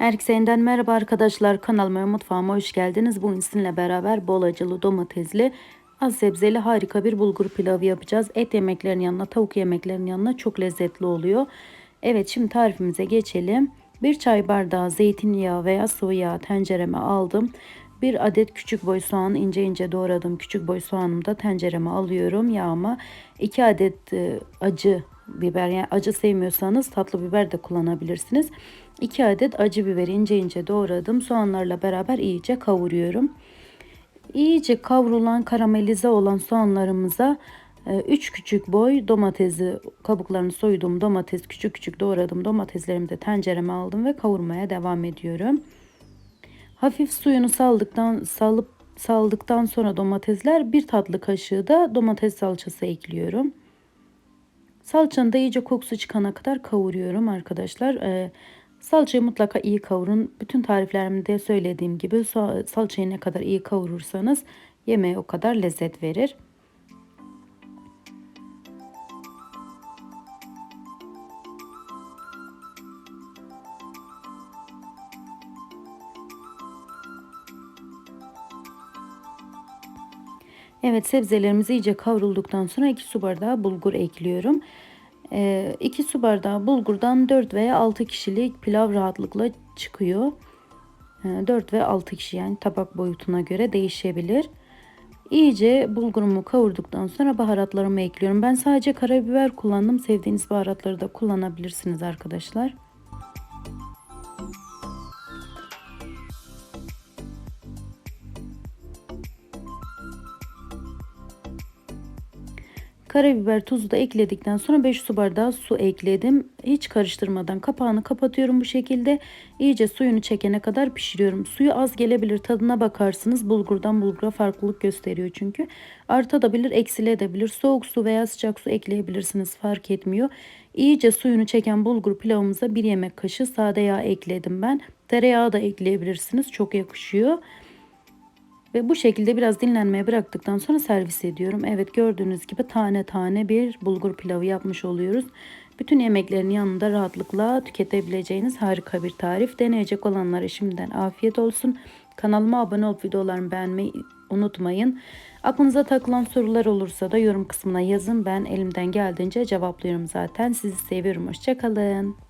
Herkese yeniden merhaba arkadaşlar. Kanalıma ve mutfağıma hoş geldiniz. Bugün sizinle beraber bol acılı domatesli az sebzeli harika bir bulgur pilavı yapacağız. Et yemeklerinin yanına tavuk yemeklerinin yanına çok lezzetli oluyor. Evet şimdi tarifimize geçelim. Bir çay bardağı zeytinyağı veya sıvı yağ tencereme aldım. Bir adet küçük boy soğan ince ince doğradım. Küçük boy soğanımı da tencereme alıyorum yağıma. 2 adet e, acı biber yani acı sevmiyorsanız tatlı biber de kullanabilirsiniz. 2 adet acı biber ince ince doğradım. Soğanlarla beraber iyice kavuruyorum. İyice kavrulan karamelize olan soğanlarımıza 3 e, küçük boy domatesi kabuklarını soyduğum domates küçük küçük doğradım domateslerimi de tencereme aldım ve kavurmaya devam ediyorum. Hafif suyunu saldıktan salıp saldıktan sonra domatesler bir tatlı kaşığı da domates salçası ekliyorum. Salçanın da iyice kokusu çıkana kadar kavuruyorum arkadaşlar. Ee, salçayı mutlaka iyi kavurun. Bütün tariflerimde söylediğim gibi salçayı ne kadar iyi kavurursanız yemeğe o kadar lezzet verir. Evet sebzelerimiz iyice kavrulduktan sonra 2 su bardağı bulgur ekliyorum. 2 ee, su bardağı bulgurdan 4 veya 6 kişilik pilav rahatlıkla çıkıyor. 4 ee, ve 6 kişi yani tabak boyutuna göre değişebilir. İyice bulgurumu kavurduktan sonra baharatlarımı ekliyorum. Ben sadece karabiber kullandım. Sevdiğiniz baharatları da kullanabilirsiniz arkadaşlar. Karabiber tuzu da ekledikten sonra 5 su bardağı su ekledim. Hiç karıştırmadan kapağını kapatıyorum bu şekilde. İyice suyunu çekene kadar pişiriyorum. Suyu az gelebilir tadına bakarsınız. Bulgurdan bulgura farklılık gösteriyor çünkü. Artabilir eksilebilir. Soğuk su veya sıcak su ekleyebilirsiniz fark etmiyor. İyice suyunu çeken bulgur pilavımıza bir yemek kaşığı sade yağ ekledim ben. Tereyağı da ekleyebilirsiniz. Çok yakışıyor. Ve bu şekilde biraz dinlenmeye bıraktıktan sonra servis ediyorum. Evet gördüğünüz gibi tane tane bir bulgur pilavı yapmış oluyoruz. Bütün yemeklerin yanında rahatlıkla tüketebileceğiniz harika bir tarif. Deneyecek olanlara şimdiden afiyet olsun. Kanalıma abone olup videolarımı beğenmeyi unutmayın. Aklınıza takılan sorular olursa da yorum kısmına yazın. Ben elimden geldiğince cevaplıyorum zaten. Sizi seviyorum. Hoşçakalın.